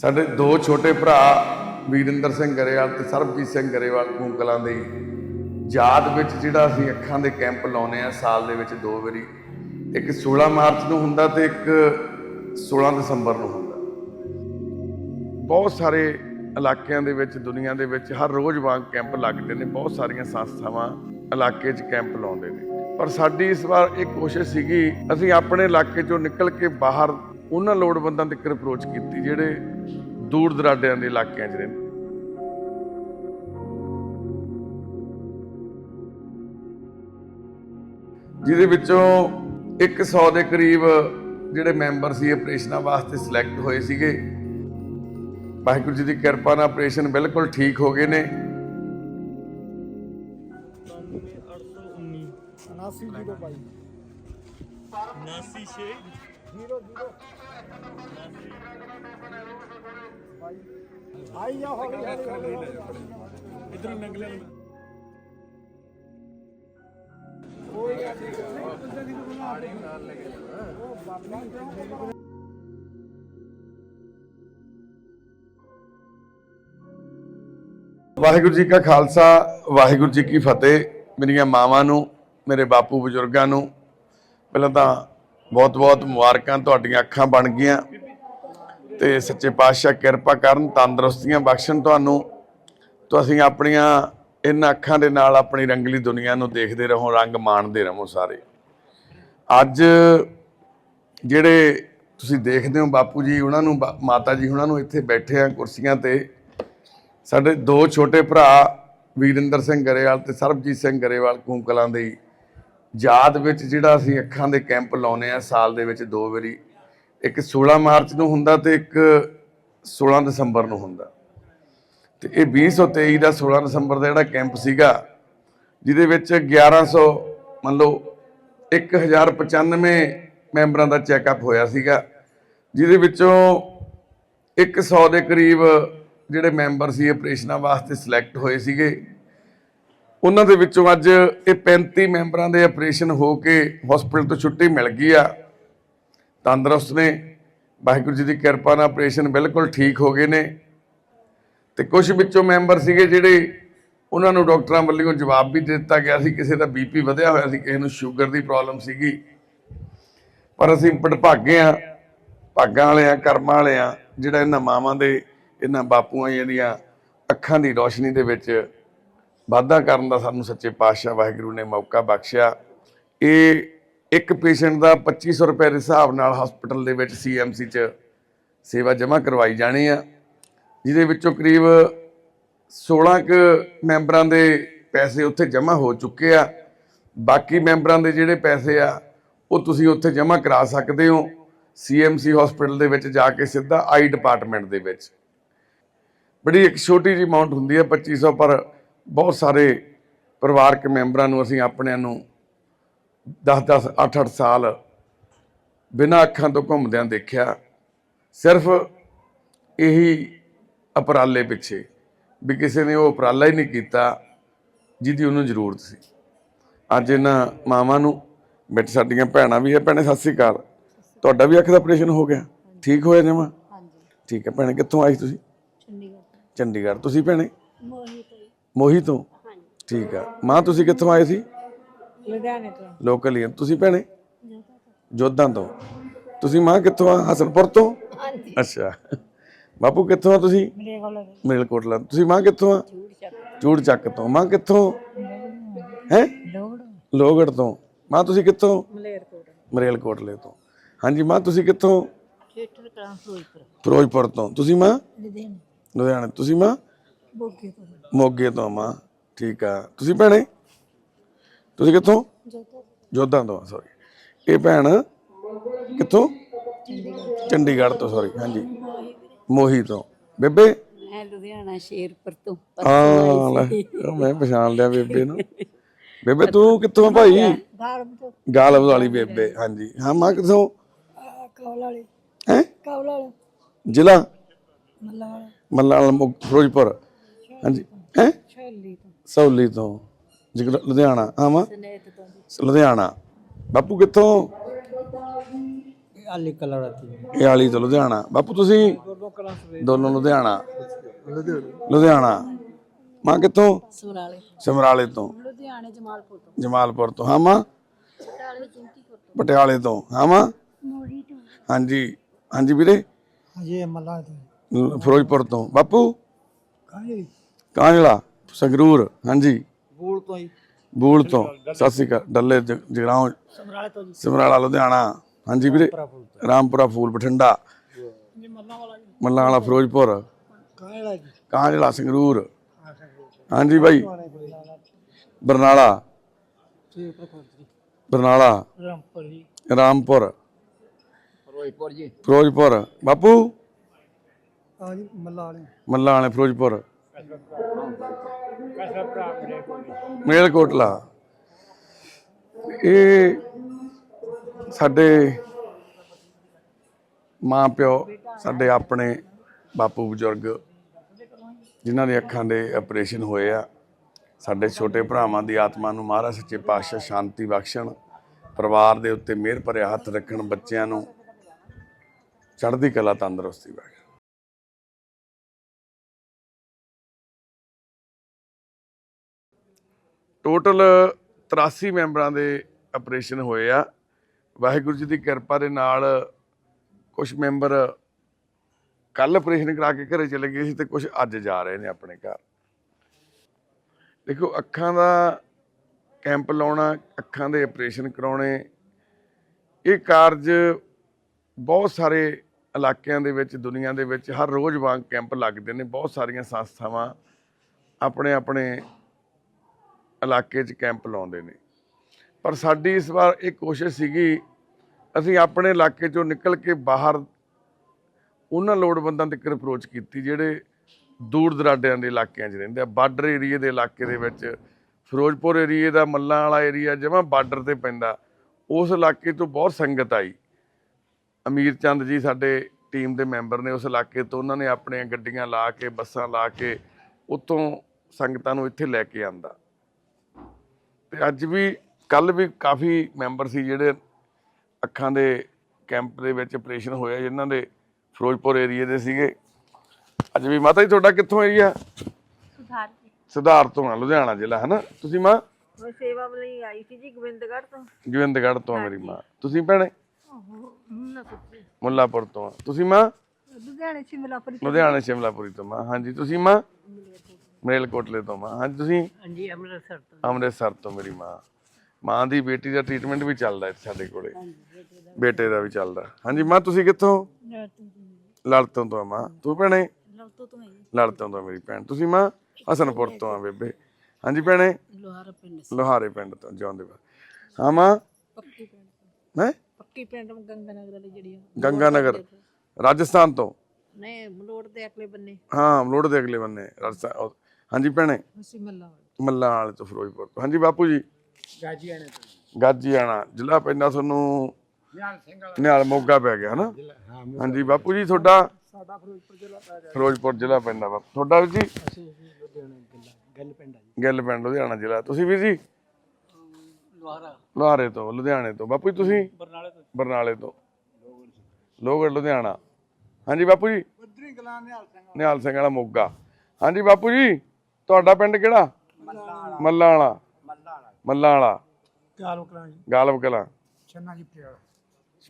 ਸਾਡੇ ਦੋ ਛੋਟੇ ਭਰਾ ਵੀਰਿੰਦਰ ਸਿੰਘ ਗਰੇਵਾਲ ਤੇ ਸਰਬਜੀਤ ਸਿੰਘ ਗਰੇਵਾਲ ਕੂਕਲਾਂ ਦੇ ਯਾਦ ਵਿੱਚ ਜਿਹੜਾ ਅਸੀਂ ਅੱਖਾਂ ਦੇ ਕੈਂਪ ਲਾਉਨੇ ਆ ਸਾਲ ਦੇ ਵਿੱਚ ਦੋ ਵਾਰੀ, ਇੱਕ 16 ਮਾਰਚ ਨੂੰ ਹੁੰਦਾ ਤੇ ਇੱਕ 16 ਦਸੰਬਰ ਨੂੰ ਹੁੰਦਾ। ਬਹੁਤ ਸਾਰੇ ਇਲਾਕਿਆਂ ਦੇ ਵਿੱਚ, ਦੁਨੀਆ ਦੇ ਵਿੱਚ ਹਰ ਰੋਜ਼ ਵਾਂਗ ਕੈਂਪ ਲੱਗਦੇ ਨੇ, ਬਹੁਤ ਸਾਰੀਆਂ ਸੰਸਥਾਵਾਂ ਇਲਾਕੇ 'ਚ ਕੈਂਪ ਲਾਉਂਦੇ ਨੇ। ਪਰ ਸਾਡੀ ਇਸ ਵਾਰ ਇਹ ਕੋਸ਼ਿਸ਼ ਸੀਗੀ, ਅਸੀਂ ਆਪਣੇ ਇਲਾਕੇ 'ਚੋਂ ਨਿਕਲ ਕੇ ਬਾਹਰ ਉਹਨਾਂ ਲੋੜਵੰਦਾਂ ਤੱਕ ਅਪਰੋਚ ਕੀਤੀ ਜਿਹੜੇ ਦੂਰ ਦਰਾਡਿਆਂ ਦੇ ਇਲਾਕਿਆਂ 'ਚ ਰਹਿੰਦੇ। ਜਿਹਦੇ ਵਿੱਚੋਂ 100 ਦੇ ਕਰੀਬ ਜਿਹੜੇ ਮੈਂਬਰ ਸੀ ਆਪਰੇਸ਼ਨਾਂ ਵਾਸਤੇ ਸਿਲੈਕਟ ਹੋਏ ਸੀਗੇ। ਵਾਹਿਗੁਰੂ ਜੀ ਦੀ ਕਿਰਪਾ ਨਾਲ ਆਪਰੇਸ਼ਨ ਬਿਲਕੁਲ ਠੀਕ ਹੋ ਗਏ ਨੇ। 79 ਨਾਸੀ ਆਈ ਜਾ ਹੌਲੀ ਹੌਲੀ ਇਧਰ ਨੰਗਲੇ ਵਾਹਿਗੁਰੂ ਜੀ ਕਾ ਖਾਲਸਾ ਵਾਹਿਗੁਰੂ ਜੀ ਕੀ ਫਤਿਹ। ਮੇਰੀਆਂ ਮਾਵਾਂ ਨੂੰ ਮੇਰੇ ਬਾਪੂ ਬਜ਼ੁਰਗਾਂ ਨੂੰ ਪਹਿਲਾਂ ਤਾਂ ਬਹੁਤ-ਬਹੁਤ ਮੁਬਾਰਕਾਂ, ਤੁਹਾਡੀਆਂ ਅੱਖਾਂ ਬਣ ਗਈਆਂ। ਤੇ ਸੱਚੇ ਪਾਤਸ਼ਾਹ ਕਿਰਪਾ ਕਰਨ, ਤੰਦਰੁਸਤੀਆਂ ਬਖਸ਼ਣ ਤੁਹਾਨੂੰ। ਤੁਸੀਂ ਆਪਣੀਆਂ ਇਹਨਾਂ ਅੱਖਾਂ ਦੇ ਨਾਲ ਆਪਣੀ ਰੰਗਲੀ ਦੁਨੀਆ ਨੂੰ ਦੇਖਦੇ ਰਹੋ, ਰੰਗ ਮਾਣਦੇ ਰਹੋ ਸਾਰੇ। ਅੱਜ ਜਿਹੜੇ ਤੁਸੀਂ ਦੇਖਦੇ ਹੋ ਬਾਪੂ ਜੀ, ਉਹਨਾਂ ਨੂੰ, ਮਾਤਾ ਜੀ ਉਹਨਾਂ ਨੂੰ ਇੱਥੇ ਬੈਠੇ ਆ ਕੁਰਸੀਆਂ ਤੇ। ਸਾਡੇ ਦੋ ਛੋਟੇ ਭਰਾ ਵੀਰਿੰਦਰ ਸਿੰਘ ਗਰੇਵਾਲ ਤੇ ਸਰਬਜੀਤ ਸਿੰਘ ਗਰੇਵਾਲ ਕੂਕਲਾਂ ਦੇ ਯਾਦ ਵਿੱਚ ਜਿਹੜਾ ਅਸੀਂ ਅੱਖਾਂ ਦੇ ਕੈਂਪ ਲਾਉਨੇ ਆ ਸਾਲ ਦੇ ਵਿੱਚ ਦੋ ਵਾਰੀ, ਇੱਕ 16 ਮਾਰਚ ਨੂੰ ਹੁੰਦਾ ਤੇ ਇੱਕ 16 ਦਸੰਬਰ ਨੂੰ ਹੁੰਦਾ। ਤੇ ਇਹ 2023 ਦਾ 16 ਦਸੰਬਰ ਦਾ ਜਿਹੜਾ ਕੈਂਪ ਸੀਗਾ, ਜਿਹਦੇ ਵਿੱਚ 1100 ਮੰਨ ਲਓ 1095 ਮੈਂਬਰਾਂ ਦਾ ਚੈੱਕਅਪ ਹੋਇਆ ਸੀਗਾ, ਜਿਹਦੇ ਵਿੱਚੋਂ 100 ਦੇ ਕਰੀਬ ਜਿਹੜੇ ਮੈਂਬਰ ਸੀ ਆਪਰੇਸ਼ਨਾਂ ਵਾਸਤੇ ਸਿਲੈਕਟ ਹੋਏ ਸੀਗੇ। ਉਹਨਾਂ ਦੇ ਵਿੱਚੋਂ ਅੱਜ ਇਹ 35 ਮੈਂਬਰਾਂ ਦੇ ਆਪਰੇਸ਼ਨ ਹੋ ਕੇ ਹਸਪੀਟਲ ਤੋਂ ਛੁੱਟੀ ਮਿਲ ਗਈ ਆ। ਤੰਦਰੁਸਤ ਨੇ। ਵਾਹਿਗੁਰੂ ਜੀ ਦੀ ਕਿਰਪਾ ਨਾਲ ਆਪਰੇਸ਼ਨ ਬਿਲਕੁਲ ਠੀਕ ਹੋ ਗਏ ਨੇ। ਤੇ ਕੁਝ ਵਿੱਚੋਂ ਮੈਂਬਰ ਸੀਗੇ ਜਿਹੜੇ ਉਹਨਾਂ ਨੂੰ ਡਾਕਟਰਾਂ ਵੱਲੋਂ ਜਵਾਬ ਵੀ ਦੇ ਦਿੱਤਾ ਗਿਆ ਸੀ। ਕਿਸੇ ਦਾ ਬੀਪੀ ਵਧਿਆ ਹੋਇਆ ਸੀ, ਕਿਸੇ ਨੂੰ ਸ਼ੂਗਰ ਦੀ ਪ੍ਰੋਬਲਮ ਸੀਗੀ। ਪਰ ਅਸੀਂ ਭੜਭਾਗੇ ਆ, ਭਾਗਾਂ ਵਾਲੇ ਆ, ਕਰਮਾਂ ਵਾਲੇ ਆ, ਜਿਹੜਾ ਇਹਨਾਂ ਮਾਵਾਂ ਦੇ, ਇਹਨਾਂ ਬਾਪੂਆਂ ਜਿਹੜੀਆਂ ਅੱਖਾਂ ਦੀ ਰੋਸ਼ਨੀ ਦੇ ਵਿੱਚ ਵਾਧਾ ਕਰਨ ਦਾ ਸਾਨੂੰ ਸੱਚੇ ਪਾਤਸ਼ਾਹ ਵਾਹਿਗੁਰੂ ਨੇ ਮੌਕਾ ਬਖਸ਼ਿਆ। ਇਹ ਇੱਕ ਪੇਸ਼ੈਂਟ ਦਾ 2500 ਰੁਪਏ ਦੇ ਹਿਸਾਬ ਨਾਲ ਹਸਪੀਟਲ ਦੇ ਵਿੱਚ ਸੀਐਮਸੀ 'ਚ ਸੇਵਾ ਜਮ੍ਹਾਂ ਕਰਵਾਈ ਜਾਣੀ ਆ, ਜਿਹਦੇ ਵਿੱਚੋਂ ਕਰੀਬ 16 ਕੁ ਮੈਂਬਰਾਂ ਦੇ ਪੈਸੇ ਉੱਥੇ ਜਮ੍ਹਾਂ ਹੋ ਚੁੱਕੇ ਆ। ਬਾਕੀ ਮੈਂਬਰਾਂ ਦੇ ਜਿਹੜੇ ਪੈਸੇ ਆ, ਉਹ ਤੁਸੀਂ ਉੱਥੇ ਜਮ੍ਹਾਂ ਕਰਾ ਸਕਦੇ ਹੋ ਸੀਐਮਸੀ ਹਸਪੀਟਲ ਦੇ ਵਿੱਚ ਜਾ ਕੇ ਸਿੱਧਾ ਆਈ ਡਿਪਾਰਟਮੈਂਟ ਦੇ ਵਿੱਚ। ਬੜੀ ਇੱਕ ਛੋਟੀ ਜਿਹੀ ਅਮਾਉਂਟ ਹੁੰਦੀ ਹੈ 2500 ਪਰ ਬਹੁਤ ਸਾਰੇ ਪਰਿਵਾਰਕ ਮੈਂਬਰਾਂ ਨੂੰ ਅਸੀਂ ਆਪਣਿਆਂ ਨੂੰ 10-10 8-8 ਸਾਲ ਬਿਨਾਂ ਅੱਖਾਂ ਤੋਂ ਘੁੰਮਦਿਆਂ ਦੇਖਿਆ ਸਿਰਫ ਇਹੀ ਉਪਰਾਲੇ ਪਿੱਛੇ ਵੀ ਕਿਸੇ ਨੇ ਉਹ ਉਪਰਾਲਾ ਹੀ ਨਹੀਂ ਕੀਤਾ ਜਿਹਦੀ ਉਹਨੂੰ ਜ਼ਰੂਰਤ ਸੀ। ਅੱਜ ਇਹਨਾਂ ਮਾਵਾਂ ਨੂੰ ਵਿੱਚ ਸਾਡੀਆਂ ਭੈਣਾਂ ਵੀ ਹੈ ਭੈਣੇ ਸਤਿ ਸ੍ਰੀ ਅਕਾਲ। ਤੁਹਾਡਾ ਵੀ ਅੱਖ ਦਾ ਆਪਰੇਸ਼ਨ ਹੋ ਗਿਆ? ਠੀਕ ਹੋਇਆ ਜਮਾ? ਹਾਂਜੀ। ਠੀਕ ਹੈ ਭੈਣੇ ਕਿੱਥੋਂ ਆਈ ਤੁਸੀਂ? ਚੰਡੀਗੜ੍ਹ ਚੰਡੀਗੜ੍ਹ। ਤੁਸੀਂ ਭੈਣੇ? ਮੋਹੀ ਤੋਂ? ਹਾਂਜੀ ਠੀਕ ਆ। ਮਾਂ ਤੁਸੀਂ ਕਿੱਥੋਂ ਆਏ ਸੀ? ਲੁਧਿਆਣੇ ਤੋਂ। ਲੋਕਲ ਹੀ ਆ। ਤੁਸੀਂ ਭੈਣੇ? ਹਾਂਜੀ ਜੋਧਾਂ ਤੋਂ। ਤੁਸੀਂ ਮਾਂ ਕਿੱਥੋਂ ਆ? ਹਸਨਪੁਰ ਤੋਂ? ਅੱਛਾ। ਬਾਪੂ ਕਿੱਥੋਂ ਆ ਤੁਸੀਂ? ਮੇਰੇ ਕੋਲ ਤੁਸੀਂ ਮਾਂ ਕਿੱਥੋਂ ਆ? ਚੂੜ ਚੱਕ ਤੋਂ। ਮਾਂ ਕਿੱਥੋਂ? ਹੈ? ਲੋੜ ਲੋਗੜ ਤੋਂ। ਮਾਂ ਤੁਸੀਂ ਕਿੱਥੋਂ? ਮਲੇਰਕੋਟ ਮਰੇਲਕੋਟਲੇ ਤੋਂ। ਹਾਂਜੀ ਮਾਂ ਤੁਸੀਂ ਕਿੱਥੋਂ? ਥੀਏਟਰ ਫਿਰੋਜ਼ਪੁਰ। ਫਿਰੋਜ਼ਪੁਰ ਤੋਂ। ਤੁਸੀਂ ਮਾਂ? ਲੁਧਿਆਣੇ। ਲੁਧਿਆਣੇ। ਤੁਸੀਂ ਮਾਂ? ਬੋਗੀ ਤੋਂ। ਮੋਗੇ ਤੋਂ ਮਾਂ। ਠੀਕ ਆ। ਤੁਸੀਂ ਭੈਣੇ? ਤੁਸੀਂ ਕਿੱਥੋਂ? ਜੋਧਾਂ ਤੋਂ ਸੌਰੀ ਇਹ ਭੈਣ ਕਿੱਥੋਂ? ਚੰਡੀਗੜ੍ਹ ਤੋਂ ਸੌਰੀ ਹਾਂਜੀ। ਮੋਹੀ ਤੋਂ। ਬੇਬੇ? ਮੈਂ ਲੁਧਿਆਣਾ ਸ਼ੇਰਪੁਰ ਤੋਂ ਹਾਂ ਲੈ ਉਹ ਮੈਂ ਪਛਾਣ ਲਿਆ ਬੇਬੇ ਨੂੰ। ਬੇਬੇ ਤੂੰ ਕਿੱਥੋਂ ਆ ਭਾਈ? ਗਾਲਬ ਵਾਲੀ ਬੇਬੇ ਹਾਂਜੀ। ਹਾਂ ਮਾਂ ਕਿੱਥੋਂ? ਕੌਲ ਵਾਲੇ। ਹੈ? ਕੌਲ ਵਾਲੇ। ਜ਼ਿਲ੍ਹਾ? ਮੱਲਾ ਵਾਲੇ। ਮੱਲਾ ਫਿਰੋਜ਼ਪੁਰ। ਹਾਂਜੀ। ਹੈ? ਛੋਲੀ ਤੋਂ। ਸੌਲੀ ਤੋਂ। ਜਗਰਾ- ਲੁਧਿਆਣਾ ਸਨੇਤ ਤੋਂ ਲੁਧਿਆਣਾ। ਬਾਪੂ ਕਿੱਥੋਂ? ਆਲੀ ਇਹ ਵਾਲੀ ਤੋਂ ਲੁਧਿਆਣਾ। ਬਾਪੂ ਤੁਸੀਂ ਦੋਨੋਂ ਲੁਧਿਆਣਾ? ਲੁਧਿਆਣਾ। ਮਾਂ ਕਿੱਥੋਂ? ਸਮਰਾਲੇ ਤੋਂ। ਲੁਧਿਆਣੇ ਜਮਾਲਪੁਰ ਤੋਂ। ਜਮਾਲਪੁਰ ਤੋਂ। ਹਾਂ ਮਾਂ? ਪਟਾਲੇ ਚਿੰਤੀਪੁਰ ਤੋਂ। ਪਟਿਆਲੇ ਤੋਂ। ਹਾਂ ਮਾਂ? ਮੋੜੀ ਤੋਂ। ਹਾਂਜੀ। ਹਾਂਜੀ ਵੀਰੇ? ਇਹ ਮੱਲਾ ਤੇ। ਫਿਰੋਜ਼ਪੁਰ ਤੋਂ। ਬਾਪੂ? ਕਾਹੇ ਕਾਂਜਲਾ ਸੰਗਰੂਰ ਹਾਂਜੀ। ਬੂਲ ਤੋਂ ਹੀ ਬੂਲ ਤੋਂ ਸਤਿ ਸ਼੍ਰੀ ਅਕਾਲ ਡੱਲੇ ਜ- ਜਗਰਾਉਂ ਸਮਰਾਲੇ ਤੋਂ ਜੀ। ਸਮਰਾਲਾ ਲੁਧਿਆਣਾ। ਹਾਂਜੀ ਵੀਰੇ ਰਾਮਪੁਰਾ ਫੂਲ ਬਠਿੰਡਾ। ਜੀ ਮੱਲਾ ਵਾਲਾ ਜੀ। ਮੱਲਾਂ ਵਾਲਾ ਫਿਰੋਜ਼ਪੁਰ। ਕਾਹੇ ਵਾਲਾ ਜੀ। ਕਾਂਜਲਾ ਸੰਗਰੂਰ। ਹਾਂਜੀ ਬਾਈ। ਬਰਨਾਲਾ। ਜੀ। ਬਰਨਾਲਾ। ਰਾਮਪੁਰ ਜੀ। ਰਾਮਪੁਰ। ਰੋਈਪੁਰ ਜੀ। ਫਿਰੋਜ਼ਪੁਰ। ਬਾਪੂ। ਆ ਜੀ ਮੱਲਾ ਵਾਲੇ ਮੱਲਾਂ ਵਾਲੇ ਫਿਰੋਜ਼ਪੁਰ। ਕਸਾ ਭਰਾ ਮੇਰੇ ਕੋਲ ਮੇਲਕੋਟਲਾ। ਇਹ ਸਾਡੇ ਮਾਂ ਪਿਓ, ਸਾਡੇ ਆਪਣੇ ਬਾਪੂ ਬਜ਼ੁਰਗ, ਜਿਨ੍ਹਾਂ ਦੇ ਅੱਖਾਂ ਦੇ ਆਪਰੇਸ਼ਨ ਹੋਏ ਆ। ਸਾਡੇ ਛੋਟੇ ਭਰਾਵਾਂ ਦੀ ਆਤਮਾ ਨੂੰ ਮਹਾਰਾਜ ਸੱਚੇ ਪਾਤਸ਼ਾਹ ਸ਼ਾਂਤੀ ਬਖਸ਼ਣ, ਪਰਿਵਾਰ ਦੇ ਉੱਤੇ ਮਿਹਰ ਭਰਿਆ ਹੱਥ ਰੱਖਣ ਬੱਚਿਆਂ ਨੂੰ ਚੜ੍ਹਦੀ ਕਲਾ ਤੰਦਰੁਸਤੀ ਬਖਸ਼ਣ। ਟੋਟਲ 83 ਮੈਂਬਰਾਂ ਦੇ ਆਪਰੇਸ਼ਨ ਹੋਏ ਆ। ਵਾਹਿਗੁਰੂ ਜੀ ਦੀ ਕਿਰਪਾ ਦੇ ਨਾਲ ਕੁਝ ਮੈਂਬਰ ਕੱਲ ਆਪਰੇਸ਼ਨ ਕਰਾ ਕੇ ਘਰੇ ਚਲੇ ਗਏ ਸੀ ਤੇ ਕੁਝ ਅੱਜ ਜਾ ਰਹੇ ਨੇ ਆਪਣੇ ਘਰ। ਦੇਖੋ, ਅੱਖਾਂ ਦਾ ਕੈਂਪ ਲਾਉਣਾ, ਅੱਖਾਂ ਦੇ ਆਪਰੇਸ਼ਨ ਕਰਾਉਣੇ, ਇਹ ਕਾਰਜ ਬਹੁਤ ਸਾਰੇ ਇਲਾਕਿਆਂ ਦੇ ਵਿੱਚ, ਦੁਨੀਆ ਦੇ ਵਿੱਚ ਹਰ ਰੋਜ਼ ਵਾਂਗ ਕੈਂਪ ਲੱਗਦੇ ਨੇ। ਬਹੁਤ ਸਾਰੀਆਂ ਸੰਸਥਾਵਾਂ ਆਪਣੇ ਆਪਣੇ ਇਲਾਕੇ 'ਚ ਕੈਂਪ ਲਾਉਂਦੇ ਨੇ। ਪਰ ਸਾਡੀ ਇਸ ਵਾਰ ਇਹ ਕੋਸ਼ਿਸ਼ ਸੀਗੀ, ਅਸੀਂ ਆਪਣੇ ਇਲਾਕੇ 'ਚੋਂ ਨਿਕਲ ਕੇ ਬਾਹਰ ਉਹਨਾਂ ਲੋੜਵੰਦਾਂ ਤੱਕ ਅਪਰੋਚ ਕੀਤੀ, ਜਿਹੜੇ ਦੂਰ ਦਰਾਡਿਆਂ ਦੇ ਇਲਾਕਿਆਂ 'ਚ ਰਹਿੰਦੇ ਆ। ਬਾਰਡਰ ਏਰੀਏ ਦੇ ਇਲਾਕੇ ਦੇ ਵਿੱਚ, ਫਿਰੋਜ਼ਪੁਰ ਏਰੀਏ ਦਾ, ਮੱਲਾਂ ਵਾਲਾ ਏਰੀਆ ਜਮਾਂ ਬਾਰਡਰ ਤੇ ਪੈਂਦਾ, ਉਸ ਇਲਾਕੇ ਤੋਂ ਬਹੁਤ ਸੰਗਤ ਆਈ। ਅਮੀਰ ਚੰਦ ਜੀ ਸਾਡੇ ਟੀਮ ਦੇ ਮੈਂਬਰ ਨੇ ਉਸ ਇਲਾਕੇ ਤੋਂ, ਉਹਨਾਂ ਨੇ ਆਪਣੀਆਂ ਗੱਡੀਆਂ ਲਾ ਕੇ, ਬੱਸਾਂ ਲਾ ਕੇ, ਉੱਥੋਂ ਸੰਗਤਾਂ ਨੂੰ ਇੱਥੇ ਲੈ ਕੇ ਆਂਦਾ। ਤੇ ਅੱਜ ਵੀ ਕੱਲ ਵੀ ਕਾਫੀ ਮੈਂਬਰ ਸੀ ਜਿਹੜੇ ਅੱਖਾਂ ਦੇ ਕੈਂਪ ਦੇ ਵਿੱਚ ਆਪਰੇਸ਼ਨ ਹੋਇਆ ਜਿਨ੍ਹਾਂ ਦੇ ਫਿਰੋਜ਼ਪੁਰ ਏਰੀਏ ਦੇ ਸੀਗੇ। ਅੱਜ ਵੀ ਮਾਤਾ ਜੀ ਤੁਹਾਡਾ ਕਿੱਥੋਂ ਏਰੀਆ? ਸੁਧਾਰ ਤੋਂ ਆ ਲੁਧਿਆਣਾ ਜ਼ਿਲ੍ਹਾ ਹੈ ਨਾ ਤੁਸੀਂ ਮਾਂ? ਮੈਂ ਸੇਵਾ ਲਈ ਆਈ ਸੀ ਜੀ ਗੋਬਿੰਦਗੜ੍ਹ ਤੋਂ। ਗੋਬਿੰਦਗੜ੍ਹ ਤੋਂ ਆ ਮੇਰੀ ਮਾਂ। ਤੁਸੀਂ ਭੈਣੇ? ਮੁੱਲਾਪੁਰ ਤੋਂ। ਆ। ਤੁਸੀਂ ਮਾਂ? ਲੁਧਿਆਣੇ ਸ਼ਿਮਲਾਪੁਰੀ ਲੁਧਿਆਣਾ ਸ਼ਿਮਲਾਪੁਰੀ ਤੋਂ ਮਾਂ। ਹਾਂਜੀ ਤੁਸੀਂ ਮਾਂ? ਮਰੇਲਕੋਟਲੇ ਤੋਂ ਮਾਂ। ਹਾਂਜੀ ਤੁਸੀਂ? ਹਾਂਜੀ ਅੰਮ੍ਰਿਤਸਰ ਤੋਂ। ਅੰਮ੍ਰਿਤਸਰ ਤੋਂ ਮੇਰੀ ਮਾਂ। ਮਾਂ ਦੀ ਬੇਟੀ ਦਾ ਟ੍ਰੀਟਮੈਂਟ ਵੀ ਚੱਲਦਾ ਇੱਥੇ ਸਾਡੇ ਕੋਲੇ। ਬੇਟੇ ਦਾ ਵੀ। ਚੱਲਦਾ। ਹਾਂਜੀ ਮਾਂ ਤੁਸੀਂ ਕਿੱਥੋਂ? ਲੜਤੋਂ ਤੋਂ ਮਾਂ। ਤੂੰ ਭੈਣੇ? ਲੜਤੋ ਤੋਂ ਹੈ। ਲੜਤੋਂ ਤੋਂ ਮੇਰੀ ਭੈਣ। ਤੁਸੀਂ ਮਾਂ? ਹਸਨਪੁਰ ਤੋਂ ਆ ਬੇਬੇ। ਹਾਂਜੀ ਭੈਣੇ? ਲੋਹਾਰਾ ਪਿੰਡ ਲੋਹਾਰੇ ਪਿੰਡ ਤੋਂ ਜਿਉਂਦੇ ਵਾ ਹਾਂ ਮਾਂ? ਪੱਕੀ ਪਿੰਡ ਹੈ? ਪੱਕੀ ਪਿੰਡ ਗੰਗਾ ਨਗਰ ਵਾਲੀ ਜਿਹੜੀ ਗੰਗਾ ਨਗਰ। ਰਾਜਸਥਾਨ ਤੋਂ? ਨਹੀਂ ਮਲੋੜ ਦੇ ਅਗਲੇ ਬੰਨੇ। ਹਾਂ ਮਲੋੜ ਦੇ ਅਗਲੇ ਬੰਨੇ ਰਾਜਸਥਾਨ ਹਾਂਜੀ ਭੈਣੇ। ਅਸੀਂ ਮੱਲਾ ਮੱਲਾਂ ਵਾਲੇ ਤੋਂ ਫਿਰੋਜ਼ਪੁਰ ਤੋਂ। ਹਾਂਜੀ ਬਾਪੂ ਜੀ। ਗਾਜੀ ਆਣੇ ਤੋਂ। ਗਾਜੀਆਣਾ ਜ਼ਿਲ੍ਹਾ ਪੈਂਦਾ ਤੁਹਾਨੂੰ ਨਿਹਾਲ ਸਿੰਘ ਵਾਲਾ। ਨਿਹਾਲ ਮੋਗਾ ਪੈ ਗਿਆ ਹਨਾ? ਹਾਂ ਹਾਂਜੀ ਬਾਪੂ ਜੀ ਤੁਹਾਡਾ? ਸਾਡਾ ਫਿਰੋਜ਼ਪੁਰ ਜ਼ਿਲ੍ਹਾ ਪੈ ਗਿਆ। ਫਿਰੋਜ਼ਪੁਰ ਜ਼ਿਲ੍ਹਾ ਪੈਂਦਾ ਵਾ ਤੁਹਾਡਾ ਵੀਰ ਜੀ? ਅਸੀਂ ਜੀ ਲੁਧਿਆਣਾ ਜ਼ਿਲ੍ਹਾ ਗੱਲ ਪਿੰਡ ਆ ਜੀ। ਗਿੱਲ ਪਿੰਡ ਲੁਧਿਆਣਾ ਜ਼ਿਲ੍ਹਾ। ਤੁਸੀਂ ਵੀਰ ਜੀ? ਲੋਹਾਰਾ। ਲੁਹਾਰੇ ਤੋਂ ਲੁਧਿਆਣੇ ਤੋਂ। ਬਾਪੂ ਜੀ ਤੁਸੀਂ? ਬਰਨਾਲੇ ਤੋਂ। ਬਰਨਾਲੇ ਤੋਂ। ਲੋਹਗੜ੍ਹ ਲੁਧਿਆਣਾ। ਹਾਂਜੀ ਬਾਪੂ ਜੀ। ਬੱਦਰੀ ਗਲਾਂ ਨਿਹਾਲ ਸਿੰਘ ਨਿਹਾਲ ਸਿੰਘ ਵਾਲਾ ਮੋਗਾ। ਹਾਂਜੀ ਬਾਪੂ ਜੀ। ਤੁਹਾਡਾ ਪਿੰਡ ਕਿਹੜਾ? ਮੱਲਾਂ ਵਾਲਾ। ਮੱਲਾ ਵਾਲਾ। ਮੱਲਾਂ ਵਾਲਾ ਚਾਲੋ ਕਲਾਂ ਜੀ। ਕਲਾਂ। ਛੰਨਾ ਜੀ ਪਟਿਆਲਾ।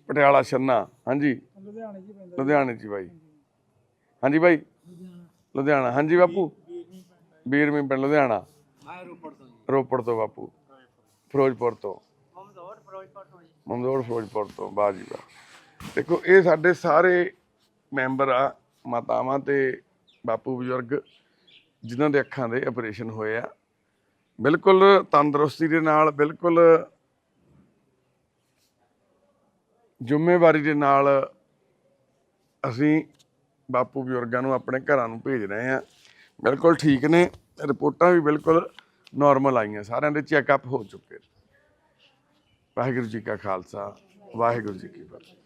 ਪਟਿਆਲਾ ਛੰਨਾ। ਹਾਂਜੀ। ਲੁਧਿਆਣੇ ਜੀ ਪੈਂਦਾ। ਲੁਧਿਆਣੇ ਚ ਬਾਈ। ਹਾਂਜੀ ਬਾਈ। ਲੁਧਿਆਣਾ। ਹਾਂਜੀ ਬਾਪੂ। ਬੀਰਵੀਂ ਪਿੰਡ ਲੁਧਿਆਣਾ। ਮੈਂ ਰੋਪੜ ਤੋਂ ਜੀ। ਰੋਪੜ ਤੋਂ ਬਾਪੂ। ਫਿਰੋਜ਼ਪੁਰ ਤੋਂ। ਮਮਦੋੜ ਫਿਰੋਜ਼ਪੁਰ ਤੋਂ ਜੀ। ਮਮਦੋੜ ਫਿਰੋਜ਼ਪੁਰ ਤੋਂ। ਬਾਜੀ ਬਾ ਦੇਖੋ ਇਹ ਸਾਡੇ ਸਾਰੇ ਮੈਂਬਰ ਆ ਮਾਤਾਵਾਂ ਤੇ ਬਾਪੂ ਬਜ਼ੁਰਗ। ਜਿਨ੍ਹਾਂ ਦੇ ਅੱਖਾਂ ਦੇ ਆਪਰੇਸ਼ਨ ਹੋਏ ਆ। ਬਿਲਕੁਲ ਤੰਦਰੁਸਤੀ ਦੇ ਨਾਲ, ਬਿਲਕੁਲ ਜ਼ਿੰਮੇਵਾਰੀ ਦੇ ਨਾਲ ਅਸੀਂ ਬਾਪੂ ਬਜ਼ੁਰਗਾਂ ਨੂੰ ਆਪਣੇ ਘਰਾਂ ਨੂੰ ਭੇਜ ਰਹੇ ਆ ਬਿਲਕੁਲ ਠੀਕ ਨੇ, ਰਿਪੋਰਟਾਂ ਵੀ ਬਿਲਕੁਲ ਨਾਰਮਲ ਆਈਆਂ, ਸਾਰਿਆਂ ਦੇ ਚੈੱਕਅਪ ਹੋ ਚੁੱਕੇ ਵਾਹਿਗੁਰੂ ਜੀ ਕਾ ਖਾਲਸਾ, ਵਾਹਿਗੁਰੂ ਜੀ ਕੀ ਫਤਿਹ।